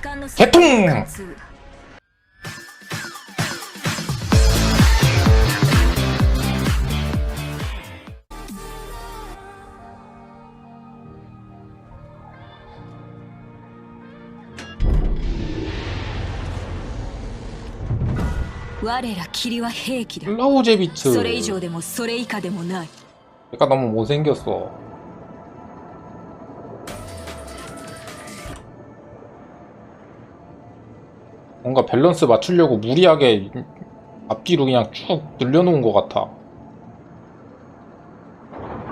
ヘッポン我ら霧は兵器だ。ラオジェビッツ。それ以上でもそれ以下でもない。もう、 뭔가 밸런스 맞추려고 무리하게 앞뒤로 그냥 쭉 늘려놓은 것 같아.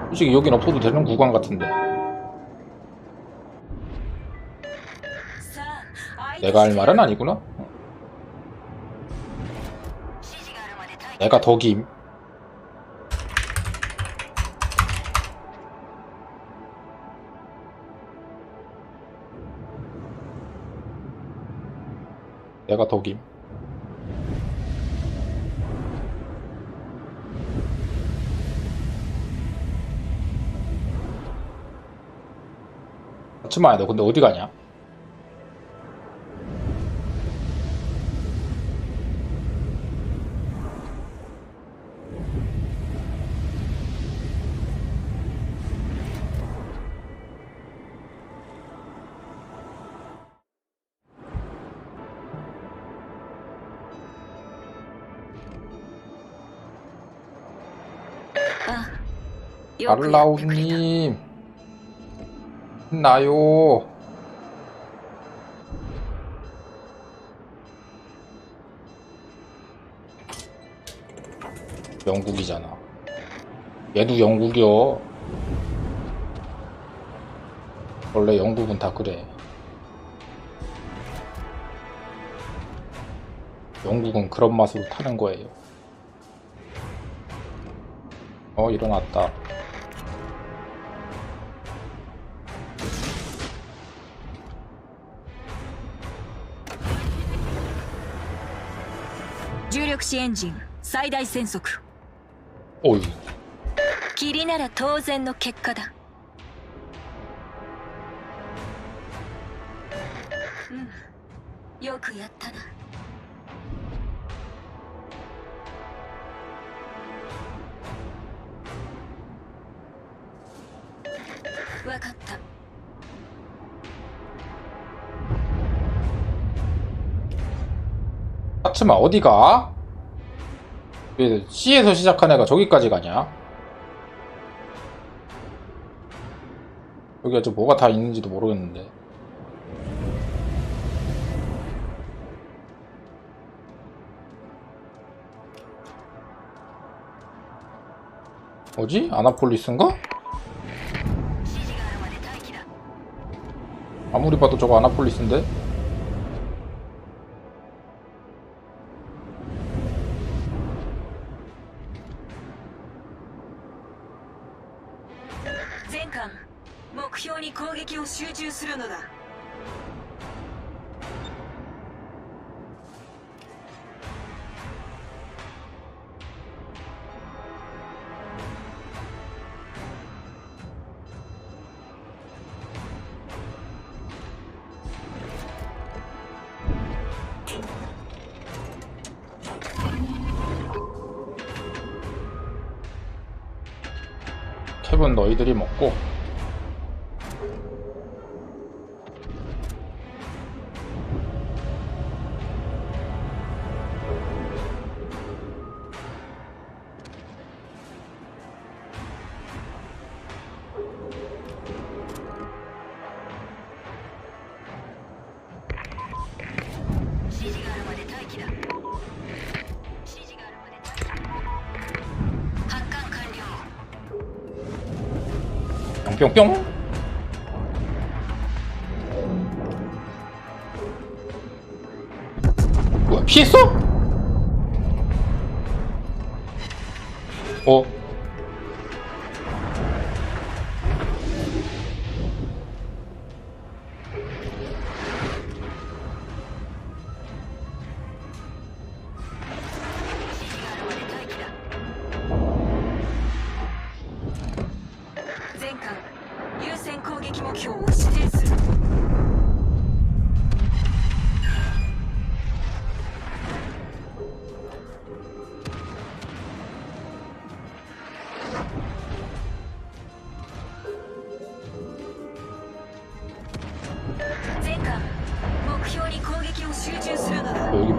솔직히 여긴 없어도 되는 구간 같은데. 내가 할 말은 아니구나? 내가 덕임 내가 덕임 아침마야 너 근데 어디 가냐? 알라우님. 나요. 영국이잖아. 얘도 영국이요. 원래 영국은 다 그래. 영국은 그런 맛으로 타는 거예요. 어 일어났다. 力子エンジン最大戦速 어이 霧なら当然の結果だうんよくやったなわかった 하츠마 어디가? 왜 C에서 시작한 애가 저기까지 가냐? 여기 아직 뭐가 다 있는지도 모르겠는데 뭐지? 아나폴리스인가? 아무리 봐도 저거 아나폴리스인데? 피아노다. 너희들이 먹고 뿅뿅뿅 뭐야 피했어? 어?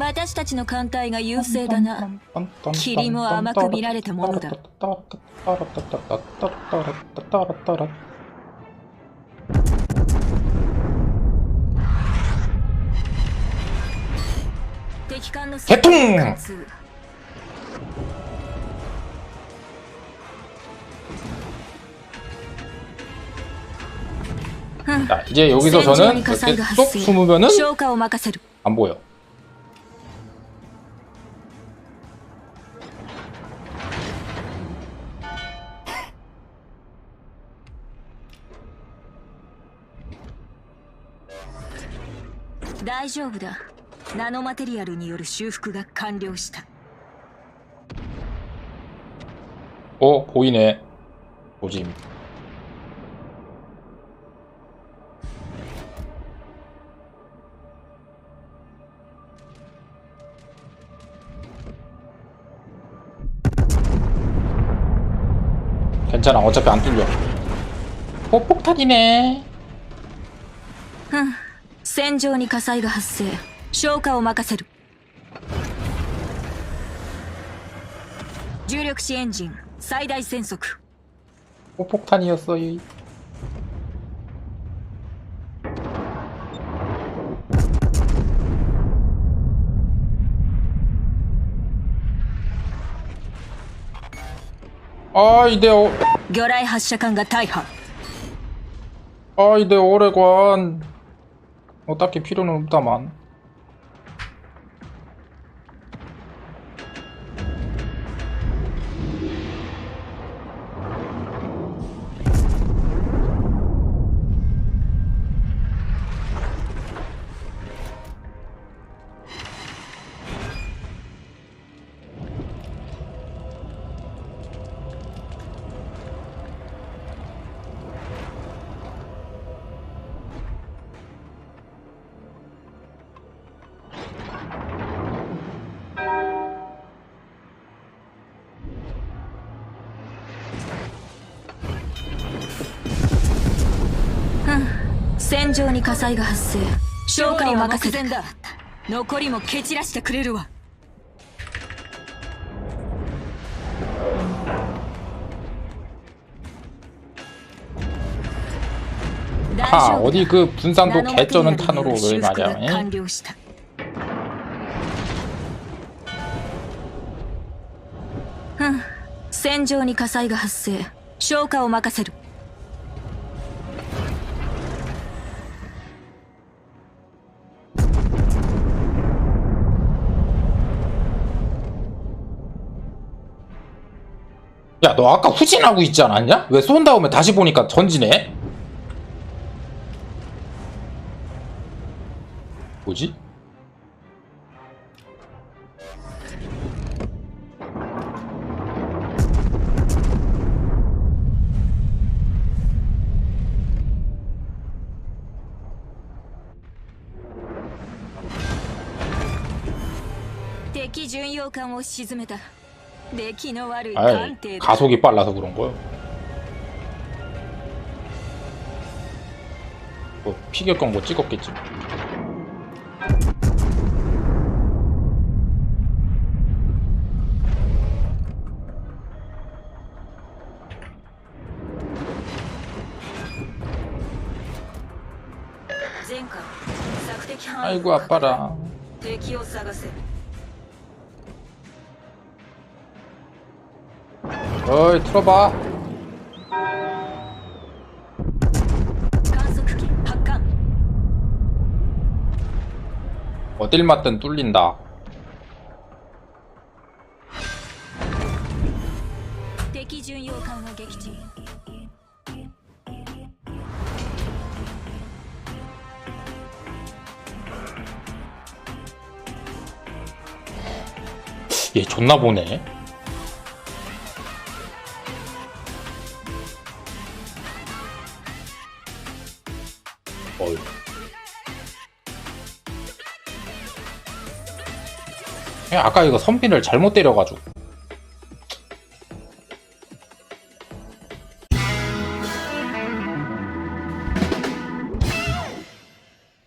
私たちの艦隊が優勢だな。霧も甘く見られたものだ。ヘッドン여기서 저는숨으면은 안 보 여. 大丈夫だナノマテリアルによる修復が完了した 어, 보이네. 조짐. 괜찮아. 어차피 안 뚫려. 어, 폭탄이네. 응. 戦場に火災が発生。消火を任せる。重力子エンジン最大戦速。뭐 폭탄に었い。이 아, 이대 오... 魚雷発射管が大破。 아, 이대 오래관 어, 딱히 필요는 없다만. 戦場に火災が発生。消火に任せた残りも蹴散らしてくれるわ。하 어디 그 분산도 개쩌는 탄으로 왜 말이야 응, 戦場に火災が発生消火を任せる 야 너 아까 후진하고 있지 않았냐? 왜 쏜 다음에 다시 보니까 전지네? 뭐지?敵巡洋艦を沈めた 아 가속이 빨라서 그런 거요. 뭐 피격광 못 뭐 찍었겠지. 아이고 아빠라. 어이 틀어봐. 어딜 맞든 뚫린다. 얘 존나 보네. 어이. 야, 아까 이거 선빈을 잘못 때려가지고.